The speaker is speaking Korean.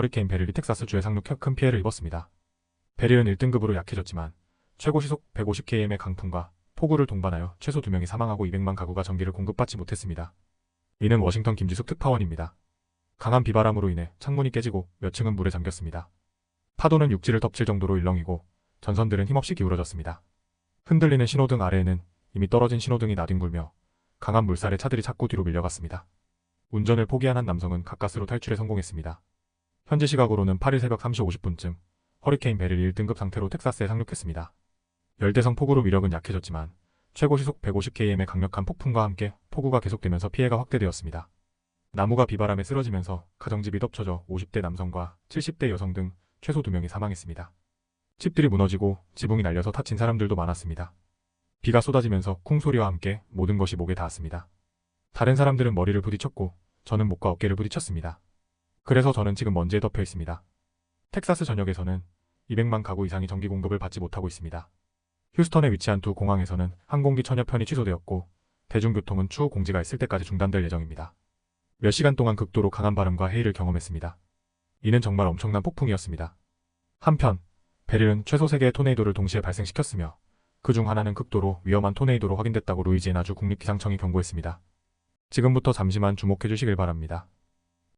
허리케인 베릴이 텍사스주에 상륙해 큰 피해를 입었습니다. 베릴은 1등급으로 약해졌지만 최고 시속 150km의 강풍과 폭우를 동반하여 최소 2명이 사망하고 200만 가구가 전기를 공급받지 못했습니다. 이는 워싱턴 김지숙 특파원입니다. 강한 비바람으로 인해 창문이 깨지고 몇 층은 물에 잠겼습니다. 파도는 육지를 덮칠 정도로 일렁이고 전선들은 힘없이 기울어졌습니다. 흔들리는 신호등 아래에는 이미 떨어진 신호등이 나뒹굴며 강한 물살에 차들이 자꾸 뒤로 밀려갔습니다. 운전을 포기한 한 남성은 가까스로 탈출에 성공했습니다. 현지 시각으로는 8일 새벽 3시 50분쯤 허리케인 베릴 1등급 상태로 텍사스에 상륙했습니다. 열대성 폭우로 위력은 약해졌지만 최고 시속 150km의 강력한 폭풍과 함께 폭우가 계속되면서 피해가 확대되었습니다. 나무가 비바람에 쓰러지면서 가정집이 덮쳐져 50대 남성과 70대 여성 등 최소 2명이 사망했습니다. 집들이 무너지고 지붕이 날려서 다친 사람들도 많았습니다. 비가 쏟아지면서 쿵소리와 함께 모든 것이 목에 닿았습니다. 다른 사람들은 머리를 부딪혔고 저는 목과 어깨를 부딪혔습니다. 그래서 저는 지금 먼지에 덮여 있습니다. 텍사스 전역에서는 200만 가구 이상이 전기 공급을 받지 못하고 있습니다. 휴스턴에 위치한 두 공항에서는 항공기 천여 편이 취소되었고 대중교통은 추후 공지가 있을 때까지 중단될 예정입니다. 몇 시간 동안 극도로 강한 바람과 해일을 경험했습니다. 이는 정말 엄청난 폭풍이었습니다. 한편 베릴은 최소 3개의 토네이도를 동시에 발생시켰으며 그 중 하나는 극도로 위험한 토네이도로 확인됐다고 루이지애나주 국립기상청이 경고했습니다. 지금부터 잠시만 주목해 주시길 바랍니다.